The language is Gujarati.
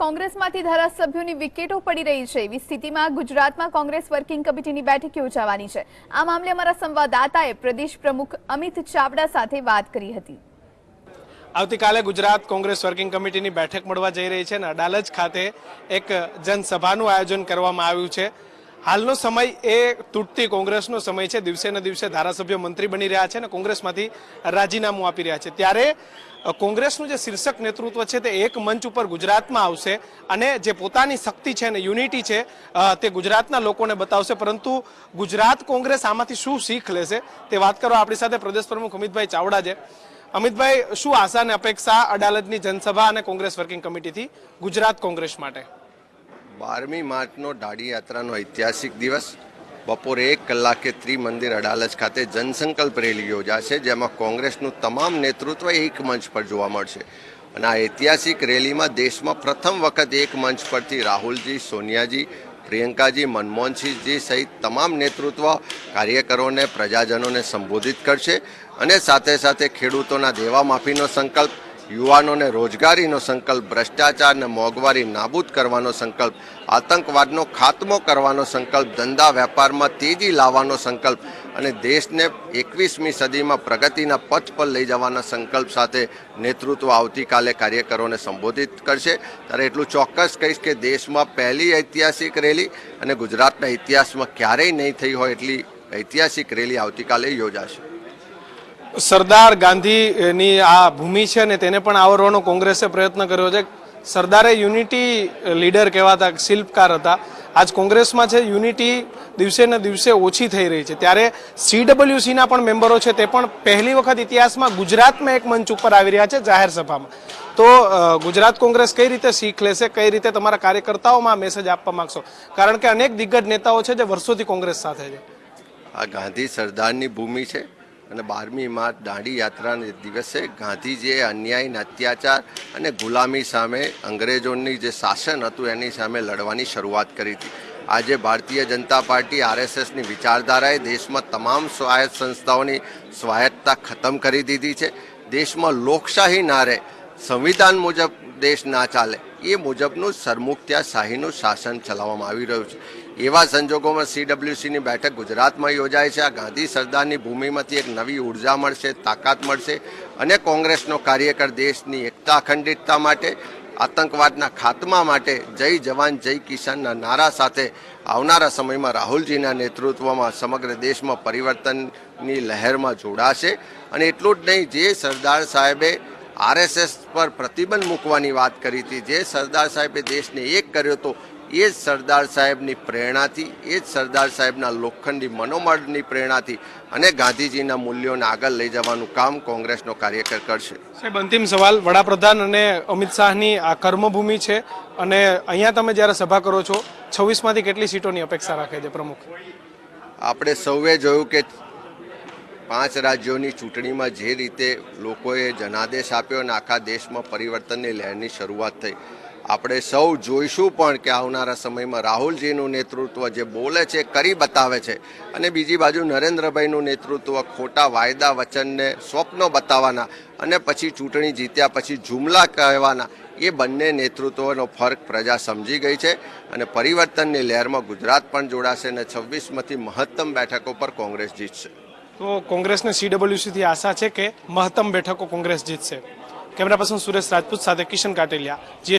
કોંગ્રેસમાંથી ધારાસભ્યોની વિકેટો પડી રહી છે. એવી સ્થિતિમાં ગુજરાતમાં કોંગ્રેસ વર્કિંગ કમિટીની બેઠક યોજાવાની છે. આ મામલે અમારા સંવાદદાતાએ પ્રદેશ પ્રમુખ અમિત ચાવડા સાથે વાત કરી હતી. આવતીકાલે ગુજરાત કોંગ્રેસ વર્કિંગ કમિટીની બેઠક મળવા જઈ રહી છે અને અડાલજ ખાતે એક જનસભાનું આયોજન કરવામાં આવ્યું છે. હાલનો સમય એ તૂટતી કોંગ્રેસનો સમય છે. દિવસે ને દિવસે ધારાસભ્ય મંત્રી બની રહ્યા છે અને કોંગ્રેસમાંથી રાજીનામું આપી રહ્યા છે. ત્યારે કોંગ્રેસનું જે શીર્ષક નેતૃત્વ છે તે એક મંચ ઉપર ગુજરાતમાં આવશે અને જે પોતાની શક્તિ છે અને યુનિટી છે તે ગુજરાતના લોકોને બતાવશે. પરંતુ ગુજરાત કોંગ્રેસ આમાંથી શું શીખ લેશે તે વાત કરવા આપણી સાથે પ્રદેશ પ્રમુખ અમિતભાઈ ચાવડા છે. અમિતભાઈ, શું આશા અને અપેક્ષા અડાલજની જનસભા અને કોંગ્રેસ વર્કિંગ કમિટીથી ગુજરાત કોંગ્રેસ માટે? બારમી માર્ચનો દાંડી યાત્રાનો ઐતિહાસિક દિવસ. બપોરે એક કલાકે ત્રિમંદિર અડાલજ ખાતે જનસંકલ્પ રેલી યોજાશે, જેમાં કોંગ્રેસનું તમામ નેતૃત્વ એક મંચ પર જોવા મળશે. અને આ ઐતિહાસિક રેલીમાં દેશમાં પ્રથમ વખત એક મંચ પરથી રાહુલજી, સોનિયાજી, પ્રિયંકાજી, મનમોહનસિંહજી સહિત તમામ નેતૃત્વ કાર્યકરોને, પ્રજાજનોને સંબોધિત કરશે. અને સાથે સાથે ખેડૂતોના દેવા માફીનો સંકલ્પ યુવાનોને રોજગારીનો સંકલ્પ ભ્રષ્ટાચાર અને મોંઘવારી, નાબૂદ કરવાનો સંકલ્પ, આતંકવાદનો ખાત્મો કરવાનો સંકલ્પ, ધંધા વેપારમાં તેજી લાવવાનો સંકલ્પ અને દેશને એકવીસમી સદીમાં પ્રગતિના પથ પર લઈ જવાના સંકલ્પ સાથે નેતૃત્વ આવતીકાલે કાર્યકરોને સંબોધિત કરશે. ત્યારે એટલું ચોક્કસ કહીશ કે દેશમાં પહેલી ઐતિહાસિક રેલી અને ગુજરાતના ઇતિહાસમાં ક્યારેય નહીં થઈ હોય એટલી ઐતિહાસિક રેલી આવતીકાલે યોજાશે. સરદાર ગાંધીની આ ભૂમિ છે ને તેને પણ આવરવાનો કોંગ્રેસે પ્રયત્ન કર્યો છે. સરદારે યુનિટી લીડર કહેવાતા શિલ્પકાર હતા. આજ કોંગ્રેસમાં છે, યુનિટી દિવસે ને દિવસે ઓછી થઈ રહી છે. ત્યારે સીડબ્લ્યુસીના પણ મેમ્બરો છે, તે પણ પહેલી વખત ઇતિહાસમાં ગુજરાતમાં એક મંચ ઉપર આવી રહ્યા છે જાહેર સભામાં. તો ગુજરાત કોંગ્રેસ કઈ રીતે શીખ લેશે, કઈ રીતે તમારા કાર્યકર્તાઓમાં મેસેજ આપવા માંગશો? કારણ કે અનેક દિગ્ગજ નેતાઓ છે જે વર્ષોથી કોંગ્રેસ સાથે છે. આ ગાંધી સરદારની ભૂમિ છે. અને બારમી માર્ચ દાંડી યાત્રાના દિવસે ગાંધીજીએ અન્યાયને અત્યાચાર અને ગુલામી સામે અંગ્રેજોની જે શાસન હતું એની સામે લડવાની શરૂઆત કરી હતી. આજે ભારતીય જનતા પાર્ટી આરએસએસની વિચારધારાએ દેશમાં તમામ સ્વાયત્ત સંસ્થાઓની સ્વાયત્તતા ખતમ કરી દીધી છે. દેશમાં લોકશાહી ના રહે સંવિધાન મુજબ દેશ ના ચાલે. એ મુજબનું સરમુખત્યાશાહીનું શાસન ચલાવવામાં આવી રહ્યું છે. એવા સંજોગોમાં સીડબ્લ્યુસીની બેઠક ગુજરાતમાં યોજાય છે. આ ગાંધી સરદારની ભૂમિમાંથી એક નવી ઊર્જા મળશે, તાકાત મળશે અને કોંગ્રેસનો કાર્યકર દેશની એકતા અખંડિતતા માટે, આતંકવાદના ખાત્મા માટે જય જવાન, જય કિસાનના નારા સાથે આવનારા સમયમાં રાહુલજીના નેતૃત્વમાં સમગ્ર દેશમાં પરિવર્તનની લહેરમાં જોડાશે. અને એટલું જ નહીં, જે સરદાર સાહેબે આરએસએસ પર પ્રતિબંધ મૂકવાની વાત કરી હતી. જે સરદાર સાહેબે દેશને એક કર્યો હતો એ જ સરદાર સાહેબની પ્રેરણાથી એ જ સરદાર સાહેબના લોખંડી મનોમળની પ્રેરણાથી અને ગાંધીજીના મૂલ્યોને આગળ લઈ જવાનું કામ કોંગ્રેસનો કાર્યકર કરશે. સાહેબ અંતિમ સવાલ. વડાપ્રધાન અને અમિત શાહની આ કર્મભૂમિ છે અને અહીંયા તમે જ્યારે સભા કરો છો છવ્વીસમાંથી કેટલી સીટોની અપેક્ષા રાખે છે પ્રમુખ? આપણે સૌએ જોયું કે પાંચ રાજ્યોની ચૂંટણીમાં જે રીતે લોકોએ જનાદેશ આપ્યો અને આખા દેશમાં પરિવર્તનની લહેરની શરૂઆત થઈ. આપણે સૌ જોઈશું પણ કે આવનારા સમયમાં રાહુલજીનું નેતૃત્વ જે બોલે છે, કરી બતાવે છે અને બીજી બાજુ નરેન્દ્રભાઈનું નેતૃત્વ ખોટા વાયદા વચનને સ્વપ્નો બતાવવાના અને પછી ચૂંટણી જીત્યા પછી જુમલા કહેવાના, એ બંને નેતૃત્વનો ફરક પ્રજા સમજી ગઈ છે અને પરિવર્તનની લહેરમાં ગુજરાત પણ જોડાશે અને છવ્વીસમાંથી મહત્તમ બેઠકો પર કોંગ્રેસ જીતશે. તો કોંગ્રેસને સીડબ્લ્યુસીથી આશા છે કે મહત્તમ બેઠકો કોંગ્રેસ જીતશે. કેમેરા પર્સન સુરેશ રાજપૂત સાથે કિશન કાટેલિયા